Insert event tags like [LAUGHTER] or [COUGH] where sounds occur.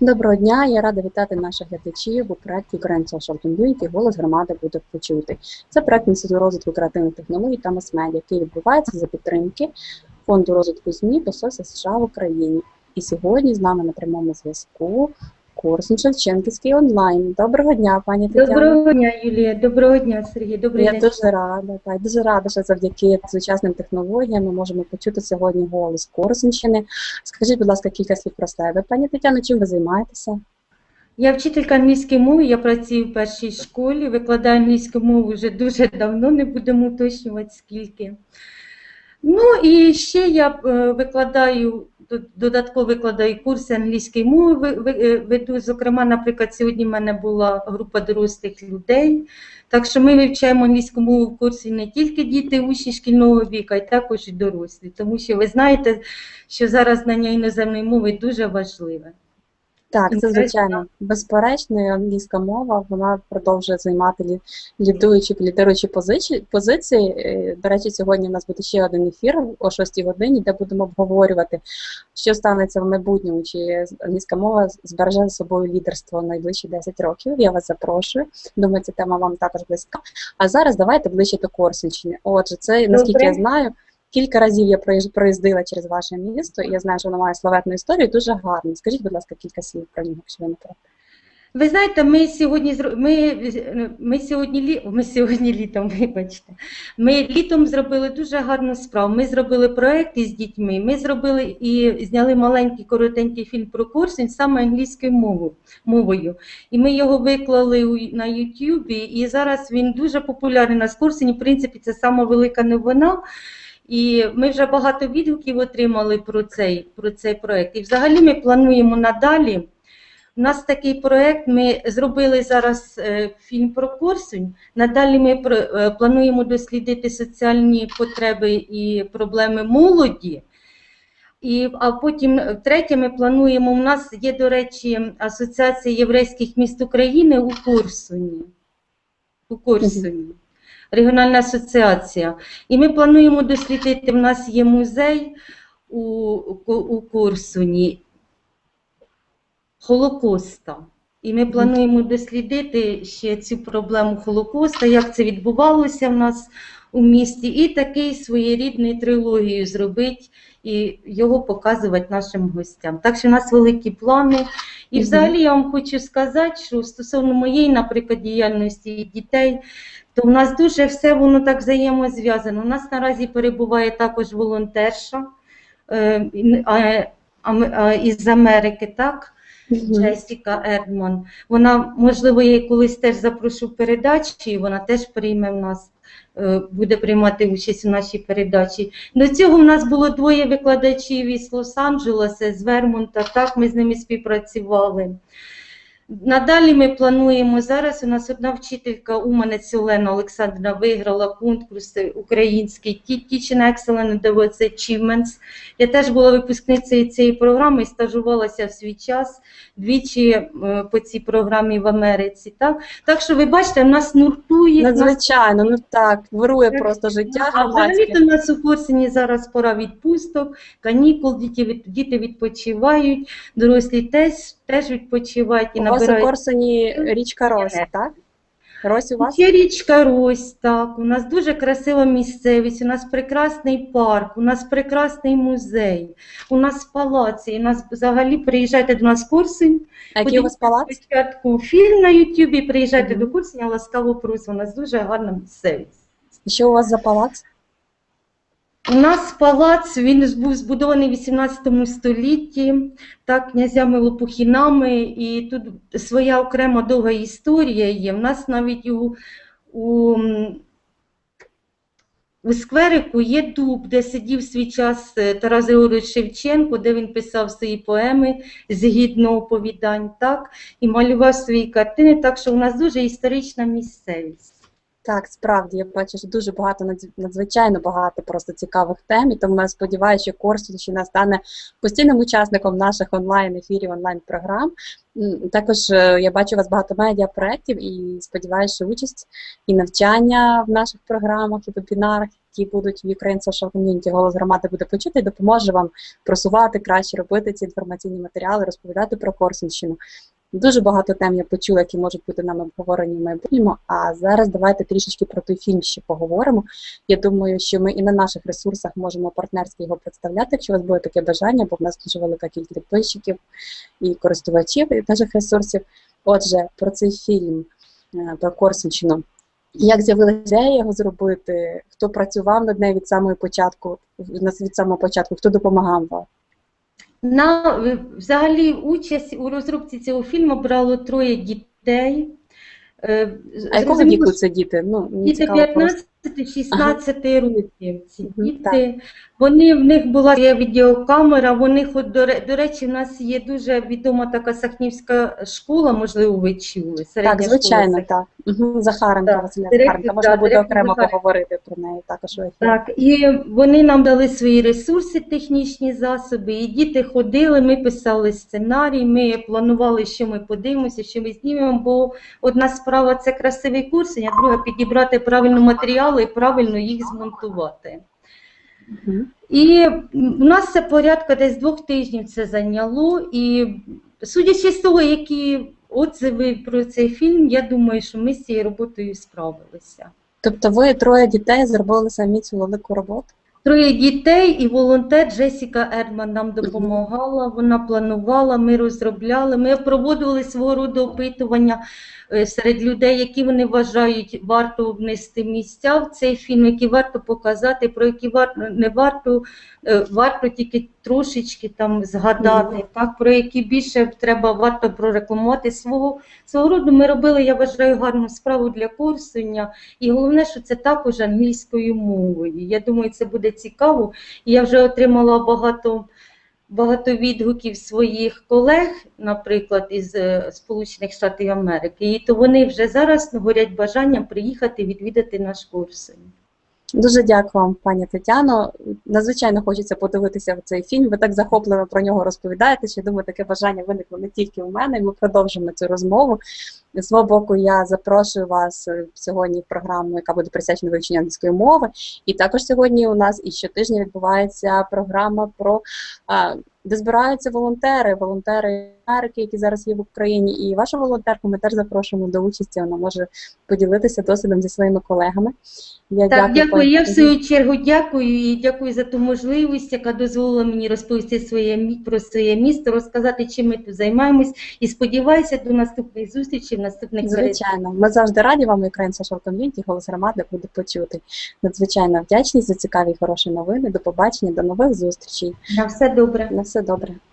Доброго дня, я рада вітати наших глядачів у проєкті Ukraine Social Community Голос громади буде почути. Це проєкт Інституту розвитку креативних технологій та мас-медіа, який відбувається за підтримки Фонду розвитку ЗМІ Посольства США в Україні. І сьогодні з нами на прямому зв'язку Корсун Шевченківський онлайн. Доброго дня, пані Тетяна. Доброго дня, Юлія. Доброго дня, Сергій. Добрий Я день. дуже рада, так, дуже рада, що завдяки сучасним технологіям ми можемо почути сьогодні голос Корсунщини. Скажіть, будь ласка, кілька слів про себе. Пані Тетяно, чим ви займаєтеся? Я вчителька англійської мови, я працюю в першій школі, викладаю англійську мову вже дуже давно, не будемо уточнювати скільки. Ну і ще я е, викладаю, додатково викладаю курси англійської мови, ви- ви- е, веду, зокрема, наприклад, сьогодні в мене була група дорослих людей. Так що ми вивчаємо англійську мову в курсі не тільки діти, учні шкільного віку, а й також і дорослі. Тому що ви знаєте, що зараз знання іноземної мови дуже важливе. Так, це звичайно безперечно, англійська мова вона продовжує займати лі- лідуючі лідируючі позиції. Е, До речі, сьогодні у нас буде ще один ефір о 6 годині, де будемо обговорювати, що станеться в майбутньому, чи англійська мова збереже за собою лідерство найближчі 10 років. Я вас запрошую. Думаю, ця тема вам також близька. А зараз давайте ближче до Корсунщини. Отже, це наскільки я знаю. Кілька разів я проїздила через ваше місто, і я знаю, що воно має славетну історію, дуже гарно. Скажіть, будь ласка, кілька слів про нього, якщо ви не проти. Ви знаєте, ми сьогодні ми, ми сьогодні ми сьогодні літом, [LAUGHS] вибачте. Ми літом зробили дуже гарну справу. Ми зробили проект із дітьми. Ми зробили і зняли маленький коротенький фільм про Корсунь саме англійською мовою. мовою. І ми його виклали на Ютубі. І зараз він дуже популярний на Корсуні. В принципі, це сама велика новина. І ми вже багато відгуків отримали про цей, про цей проект. І взагалі ми плануємо надалі. У нас такий проект. Ми зробили зараз е, фільм про Корсунь. Надалі ми е, плануємо дослідити соціальні потреби і проблеми молоді. І, а потім, е, третє, ми плануємо. У нас є, до речі, Асоціація єврейських міст України у Корсуні. У Корсуні. Регіональна асоціація. І ми плануємо дослідити. У нас є музей у, у Корсуні. Холокоста. І ми плануємо дослідити ще цю проблему Холокоста, як це відбувалося в нас у місті, і такий своєрідний трилогію зробити і його показувати нашим гостям. Так що у нас великі плани. І взагалі я вам хочу сказати, що стосовно моєї, наприклад, діяльності і дітей, то в нас дуже все воно так взаємозв'язано. У нас наразі перебуває також волонтерша е, а- а- із Америки, так? Джесіка Ердман. Вона, можливо, я її колись теж запрошу в передачі, і вона теж прийме в нас, е, буде приймати участь у нашій передачі. До цього в нас було двоє викладачів із Лос-Анджелеса, з Вермонта. Так, ми з ними співпрацювали. Надалі ми плануємо зараз. У нас одна вчителька Уманець Олена Олександрівна виграла конкурс український Teaching Excellent Awards Achievements. Я теж була випускницею цієї програми і стажувалася в свій час двічі е, по цій програмі в Америці. Так, так що ви бачите, в нас нуртує. в нас- Надзвичайно, ну так, вирує просто життя а взагалі у нас у Корсуні зараз пора відпусток, канікул, діти, діти відпочивають, дорослі теж, теж відпочивають і У вас у набирають. Корсуні річка Рось, так? Рось у вас? Є річка Рось, так, у нас дуже красива місцевість, у нас прекрасний парк, у нас прекрасний музей, у нас палаці, у нас взагалі приїжджайте до нас в Корсунь. А який у вас палац? Спочатку фільм на Ютубі, приїжджайте Мгм. до Корсуня, ласкаво просимо, у нас дуже гарна місцевість. Що у вас за палац? У нас палац, він був збудований в 18 столітті, так, князями Лопухінами, і тут своя окрема довга історія є. У нас навіть у, у, у скверику є дуб, де сидів свій час е, Тарас Григорович Шевченко, де він писав свої поеми згідно оповідань, так, і малював свої картини, так що у нас дуже історична місцевість. Так, справді я бачу, що дуже багато надз- надзвичайно багато просто цікавих тем. І тому я сподіваюся, що Корсунщина стане постійним учасником наших онлайн-ефірів, онлайн-програм. Також е, я бачу у вас багато медіапроєктів і сподіваюся, що участь і навчання в наших програмах і вебінарах які будуть в Ukraine Social Community, голос громади буде почути, і допоможе вам просувати краще робити ці інформаційні матеріали, розповідати про Корсунщину. Дуже багато тем я почула, які можуть бути нами обговорені в майбутньому. А зараз давайте трішечки про той фільм ще поговоримо. Я думаю, що ми і на наших ресурсах можемо партнерськи його представляти, якщо у вас буде таке бажання, бо в нас дуже велика кількість підписчиків і користувачів від наших ресурсів. Отже, про цей фільм е, про Корсунщину. Як з'явилася ідея його зробити? Хто працював над нею від самого початку? Від самого початку, хто допомагав вам? На взагалі участь у розробці цього фільму брало троє дітей. Е, А якого віку це діти? Ну, мені Діти цікаво просто. 15-16 років. Ці діти. Вони в них була своя відеокамера. Вони до, до речі, в нас є дуже відома така Сахнівська школа, можливо, ви чули. середня Так, звичайно, Сахнів. так. Угу, Захаренка, Так, Василя директор- Захаренка. Можна так, буде окремо Захаренка. поговорити про неї також. Так, і вони нам дали свої ресурси, технічні засоби, і діти ходили, ми писали сценарій, ми планували, що ми подивимося, що ми знімемо, бо одна справа це красивий курс, а друга підібрати правильно матеріали і правильно їх змонтувати. І у нас це порядка десь двох тижнів це зайняло. І судячи з того, які отзиви про цей фільм, я думаю, що ми з цією роботою справилися. Тобто ви троє дітей зробили самі цю велику роботу? Троє дітей і волонтер Джесіка Erdman нам допомагала. Вона планувала, ми розробляли. Ми проводили свого роду опитування е, серед людей, які вони вважають варто внести місця в цей фільм, які варто показати, про які варто не варто, е, варто тільки трошечки там згадати, так про які більше треба варто прорекламувати свого свого роду. Ми робили, я вважаю, гарну справу для Корсуня. І головне, що це також англійською мовою. Я думаю, це буде цікаво. І я вже отримала багато, багато відгуків своїх колег, наприклад, із е, Сполучених Штатів Америки. І то вони вже зараз горять бажанням приїхати відвідати наш курс. Дуже дякую вам, пані Тетяно. Надзвичайно хочеться подивитися в цей фільм. Ви так захопливо про нього розповідаєте, що думаю, таке бажання виникло не тільки у мене. і Ми продовжимо цю розмову. З свого боку, я запрошую вас е, сьогодні в програму, яка буде присвячена вивченню англійської мови. І також сьогодні у нас і щотижня відбувається програма про де збираються волонтери, волонтери Америки, які зараз є в Україні. І вашу волонтерку ми теж запрошуємо до участі. Вона може поділитися досвідом зі своїми колегами. Я Так, дякую. пані Я в свою чергу дякую і дякую за ту можливість, яка дозволила мені розповісти своє про своє місто, розказати, чим ми тут займаємось. І сподіваюся до наступних зустрічей в наступних. Звичайно, ми завжди раді вам, Social Community, голос громади буде почути. Надзвичайно вдячні за цікаві і хороші новини. До побачення, до нових зустрічей. На все добре. На все добре.